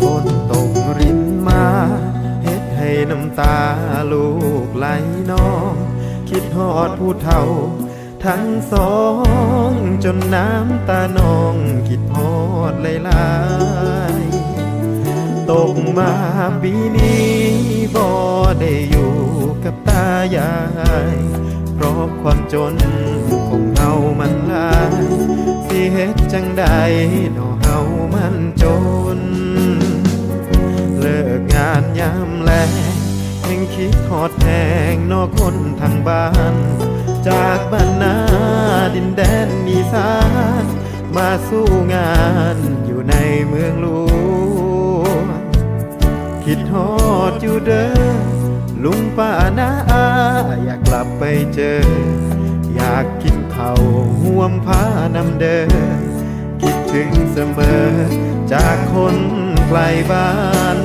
ฝนตกรินมาเฮ็ดให้น้ำตาลูกไหลนอง คิดฮอดผู้เฒ่า ทั้งสองจนน้ำตานองคิดฮอดหลายๆตกมาปีนี้บ่ได้อยู่กับตายาย เพราะความจนของเฮามันลาย สิเฮ็ดจังใดเนอเฮามันจน เลิกงานยามแลงแห่งคิดทอดแทงนอกคนทางบ้าน จากบ้านนา สู้งานอยู่ในเมืองหลวงคิดฮอดอยู่เด้อลุงป้านาอาอยากกลับไปเจอ อยากกินข้าวห่วมผ้านำเด้อคิดถึงเสมอ จากคนไกลบ้าน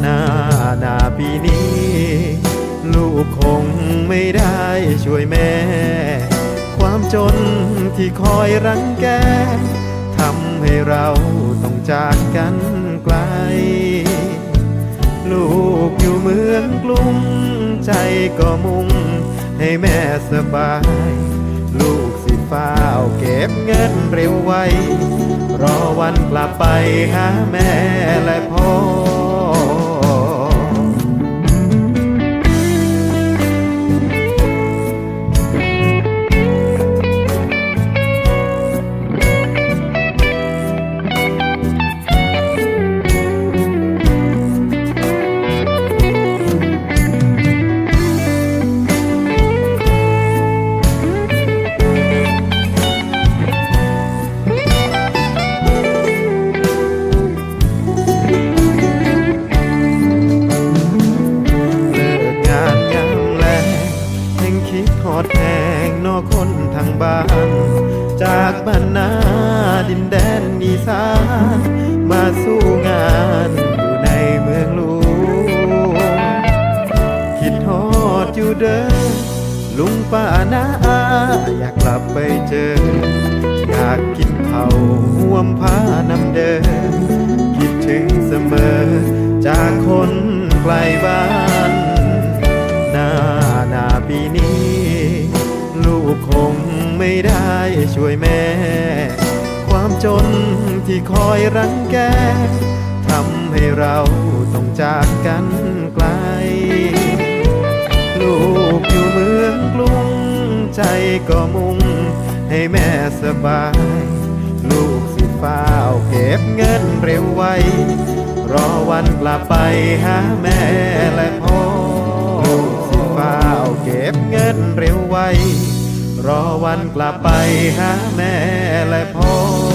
หน้าหน้าปีนี้ ลูกคงไม่ได้ช่วยแม่ จนที่คอยรังแกทำให้เราต้องจากกันไกล ลูกอยู่เมืองกรุงใจก็มุ่ง ให้แม่สบาย ลูกสิฟ้าวเก็บเงินเร็วไวรอวันกลับไปหาแม่และพ่อ ห่งคิดทอดแทงนอกคนทางบ้าน จากบ้านนาดินแดนอีสาน มาสู้งานอยู่ในเมืองหลวงคิดฮอดอยู่เด้อลุงป้านาอาอยากกลับไปเจอ อยากกินข้าห่วมผ้านำเด้อคิดถึงเสมอ จากคนไกลบ้าน หน้าหน้าปีนี้ คงไม่ได้ช่วยแม่ ความจนที่คอยรังแกทำให้เราต้องจากกันไกล ลูกอยู่เมืองกรุง ใจก็มุ่ง ให้แม่สบาย ลูกสิฟ้าวเก็บเงินเร็วไวรอวันกลับไปหาแม่และพ่อ ลูกสิฟ้าวเก็บเงินเร็วไว รอวันกลับไปหาแม่และพ่อ